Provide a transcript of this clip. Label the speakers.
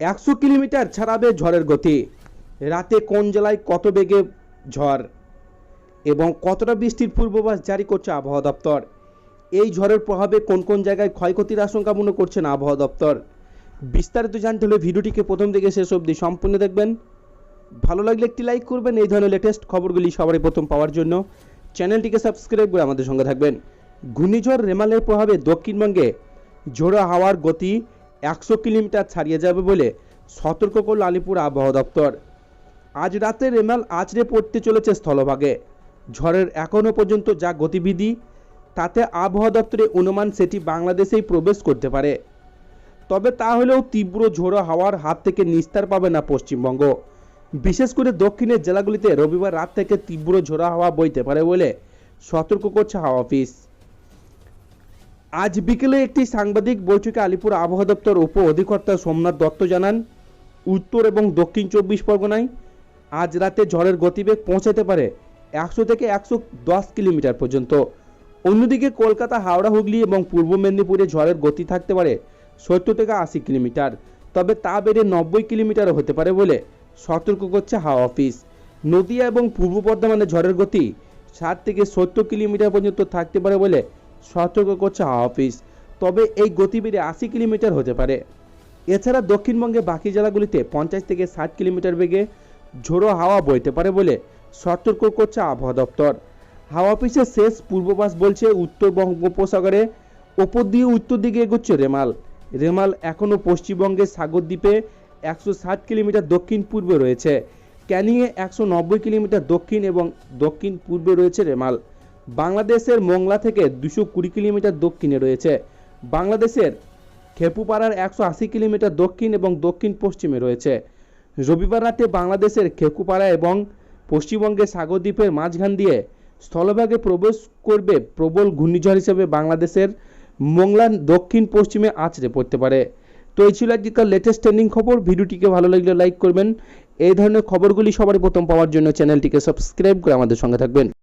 Speaker 1: একশো কিলোমিটার ছাড়াবে ঝড়ের গতি। রাতে কোন জেলায় কত বেগে ঝড়? এবং কতটা বৃষ্টির পূর্বাভাস জারি করছে আবহাওয়া দপ্তর? এই ঝড়ের প্রভাবে কোন কোন জায়গায় ক্ষয়ক্ষতির আশঙ্কা মনে করছেন আবহাওয়া দপ্তর? বিস্তারিত জানতে হলে ভিডিওটিকে প্রথম থেকে শেষ অবধি সম্পূর্ণ দেখবেন। ভালো লাগলে একটি লাইক করবেন, এই ধরনের লেটেস্ট খবরগুলি সবারই প্রথম পাওয়ার জন্য। চ্যানেলটিকে সাবস্ক্রাইব করে আমাদের সঙ্গে থাকবেন। ঘূর্ণিঝড় রেমালের প্রভাবে দক্ষিণবঙ্গে ঝোড়ো হাওয়ার গতি একশো কিলোমিটার ছাড়িয়ে যাবে বলে সতর্ক করল আলিপুর আবহাওয়া দপ্তর। আজ রাতে রেমাল আছড়ে পড়তে চলেছে স্থলভাগে। ঝড়ের এখনও পর্যন্ত যা গতিবিধি, তাতে আবহাওয়া দপ্তরের অনুমান সেটি বাংলাদেশেই প্রবেশ করতে পারে। তবে তা হলেও তীব্র ঝোড়ো হাওয়ার হাত থেকে নিস্তার পাবে না পশ্চিমবঙ্গ। বিশেষ করে দক্ষিণের জেলাগুলিতে রবিবার রাত থেকে তীব্র ঝোড়ো হাওয়া বইতে পারে বলে সতর্ক করছে হাওয়া অফিস। আজ বিকেলে একটি সাংবাদিক বৈঠকে আলিপুর আবহাওয়া দপ্তর উপ অধিকর্তা সোমনাথ দত্ত জানান, উত্তর এবং দক্ষিণ চব্বিশ পরগনায় আজ রাতে ঝড়ের গতিবেগ পৌঁছাতে পারে একশো থেকে একশো দশ কিলোমিটার পর্যন্ত। অন্যদিকে কলকাতা, হাওড়া, হুগলি এবং পূর্ব মেদিনীপুরে ঝড়ের গতি থাকতে পারে সত্তর থেকে আশি কিলোমিটার, তবে তা বেড়ে নব্বই কিলোমিটারও হতে পারে বলে সতর্ক করছে হাওয়া অফিস। নদিয়া এবং পূর্ব বর্ধমানে ঝড়ের গতি ষাট থেকে সত্তর কিলোমিটার পর্যন্ত থাকতে পারে বলে সতর্ক করছে হাওয়া অফিস তবে এই গতি বেড়ে আশি কিলোমিটার হতে পারে। এছাড়া দক্ষিণবঙ্গে বাকি জেলাগুলিতে পঞ্চাশ থেকে ষাট কিলোমিটার বেগে ঝোড়ো হাওয়া বইতে পারে বলে সতর্ক করছে আবহাওয়া দপ্তর। হাওয়া অফিসের শেষ পূর্বাভাস বলছে উত্তর বঙ্গোপসাগরে ওপর দিয়ে উত্তর দিকে এগোচ্ছে রেমাল। রেমাল এখনও পশ্চিমবঙ্গের সাগর দ্বীপে একশো ষাট কিলোমিটার দক্ষিণ পূর্বে রয়েছে। ক্যানিংয়ে একশো নব্বই কিলোমিটার দক্ষিণ এবং দক্ষিণ পূর্বে রয়েছে রেমাল। বাংলাদেশের মোংলা থেকে দুশো কুড়ি কিলোমিটার দক্ষিণে রয়েছে। বাংলাদেশের খেপুপাড়ার একশো আশি কিলোমিটার দক্ষিণ এবং দক্ষিণ পশ্চিমে রয়েছে। রবিবার রাতে বাংলাদেশের খেকুপাড়া এবং পশ্চিমবঙ্গের সাগরদ্বীপের মাঝখান দিয়ে স্থলভাগে প্রবেশ করবে প্রবল ঘূর্ণিঝড় হিসেবে বাংলাদেশের মোংলান দক্ষিণ পশ্চিমে আছড়ে পড়তে পারে। তো এই ছিল আজকের লেটেস্ট ট্রেন্ডিং খবর। ভিডিওটিকে ভালো লাগলে লাইক করবেন। এই ধরনের খবরগুলি সবার প্রথম পাওয়ার জন্য চ্যানেলটিকে সাবস্ক্রাইব করে আমাদের সঙ্গে থাকবেন।